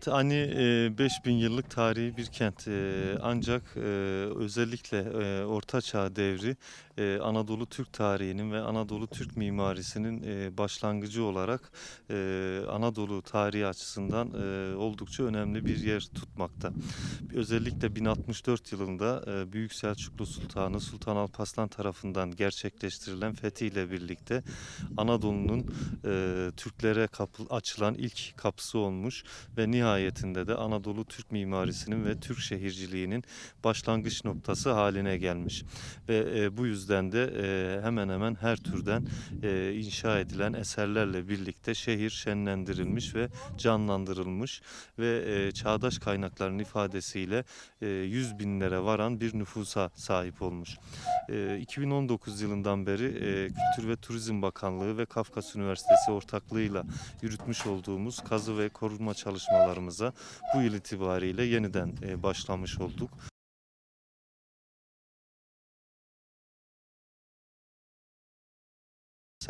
Evet, Ani e, 5000 yıllık tarihi bir kent. Ancak özellikle Orta Çağ devri Anadolu Türk tarihinin ve Anadolu Türk mimarisinin başlangıcı olarak Anadolu tarihi açısından oldukça önemli bir yer tutmakta. Özellikle 1064 yılında Büyük Selçuklu Sultanı Sultan Alparslan tarafından gerçekleştirilen fethiyle birlikte Anadolu'nun Türklere kapı, açılan ilk kapısı olmuş ve nihayetinde de Anadolu Türk mimarisinin ve Türk şehirciliğinin başlangıç noktası haline gelmiş. Ve e, bu yüzden de e, hemen hemen her türden e, inşa edilen eserlerle birlikte şehir şenlendirilmiş ve canlandırılmış ve e, çağdaş kaynakların ifadesiyle e, 100 binlere varan bir nüfusa sahip olmuş. E, 2019 yılından beri e, Kültür ve Turizm Bakanlığı ve Kafkas Üniversitesi ortaklığıyla yürütmüş olduğumuz kazı ve koruma çalışmalarımıza bu yıl itibariyle yeniden e, başlamış olduk.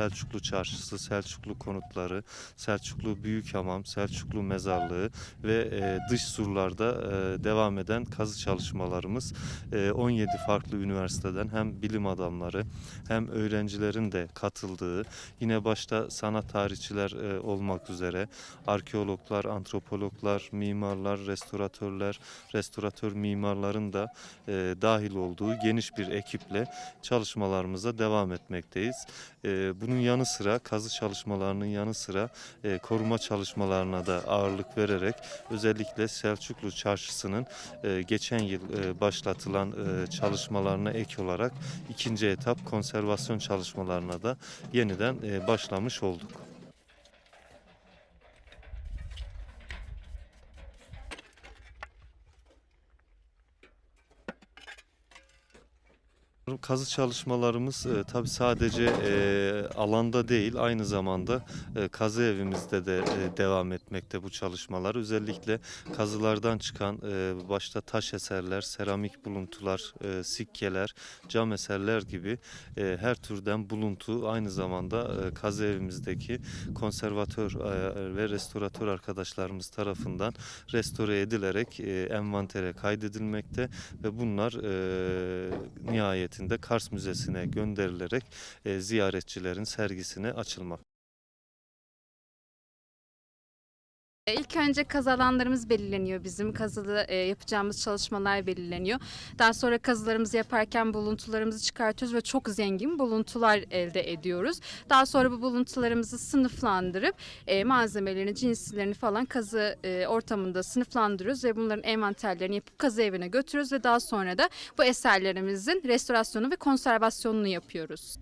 Selçuklu Çarşısı, Selçuklu konutları, Selçuklu Büyükhamam, Selçuklu Mezarlığı ve e, dış surlarda e, devam eden kazı çalışmalarımız e, 17 farklı üniversiteden hem bilim adamları hem öğrencilerin de katıldığı, yine başta sanat tarihçiler e, olmak üzere arkeologlar, antropologlar, mimarlar, restoratörler, restoratör mimarların da e, dahil olduğu geniş bir ekiple çalışmalarımıza devam etmekteyiz. E, bunun yanı sıra kazı çalışmalarının yanı sıra e, koruma çalışmalarına da ağırlık vererek özellikle Selçuklu Çarşısı'nın e, geçen yıl e, başlatılan e, çalışmalarına ek olarak ikinci etap konservasyon çalışmalarına da yeniden e, başlamış olduk. Kazı çalışmalarımız e, tabi sadece e, alanda değil aynı zamanda e, kazı evimizde de e, devam etmekte bu çalışmalar. Özellikle kazılardan çıkan e, başta taş eserler, seramik buluntular, e, sikkeler, cam eserler gibi e, her türden buluntu aynı zamanda e, kazı evimizdeki konservatör e, ve restoratör arkadaşlarımız tarafından restore edilerek e, envantere kaydedilmekte ve bunlar e, nihayetinde Kars Müzesi'ne gönderilerek e, ziyaretçilerin sergisine açılmak. İlk önce kazı alanlarımız belirleniyor bizim. Kazıda e, yapacağımız çalışmalar belirleniyor. Daha sonra kazılarımızı yaparken buluntularımızı çıkartıyoruz ve çok zengin buluntular elde ediyoruz. Daha sonra bu buluntularımızı sınıflandırıp e, malzemelerini, cinslerini falan kazı e, ortamında sınıflandırıyoruz ve bunların envanterlerini yapıp kazı evine götürüyoruz ve daha sonra da bu eserlerimizin restorasyonu ve konservasyonunu yapıyoruz.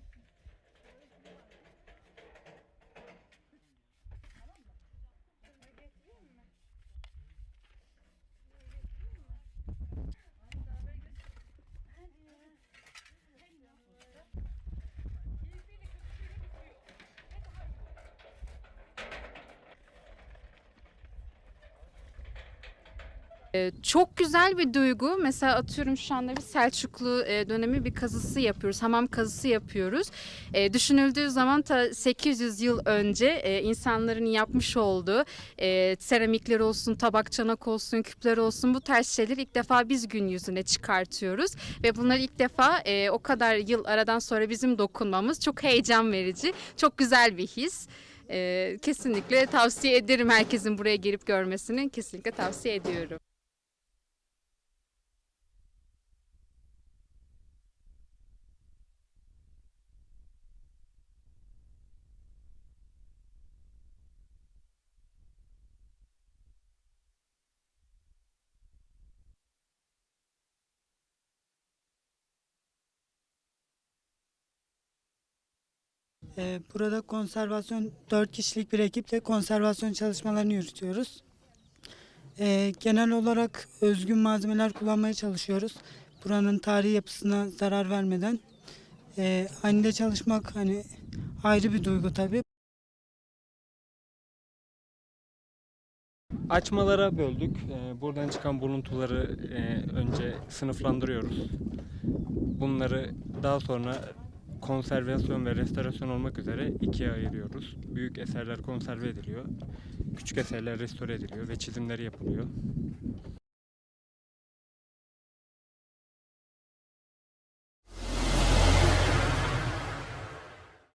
Ee, Çok güzel bir duygu. Mesela atıyorum şu anda bir Selçuklu e, dönemi bir kazısı yapıyoruz. Hamam kazısı yapıyoruz. E, düşünüldüğü zaman ta 800 yıl önce e, insanların yapmış olduğu seramikler olsun, tabak çanak olsun, küpler olsun bu tarz şeyleri ilk defa biz gün yüzüne çıkartıyoruz. Ve bunları ilk defa o kadar yıl aradan sonra bizim dokunmamız çok heyecan verici. Çok güzel bir his. Kesinlikle tavsiye ederim herkesin buraya gelip görmesini. Kesinlikle tavsiye ediyorum. Burada konservasyon 4 kişilik bir ekiple konservasyon çalışmalarını yürütüyoruz. Ee, Genel olarak özgün malzemeler kullanmaya çalışıyoruz. Buranın tarihi yapısına zarar vermeden. Ee, Aynı çalışmak hani ayrı bir duygu tabii. Açmalara böldük. Ee, Buradan çıkan buluntuları e, önce sınıflandırıyoruz. Bunları daha sonra konservasyon ve restorasyon olmak üzere ikiye ayırıyoruz. Büyük eserler konserve ediliyor. Küçük eserler restore ediliyor ve çizimleri yapılıyor.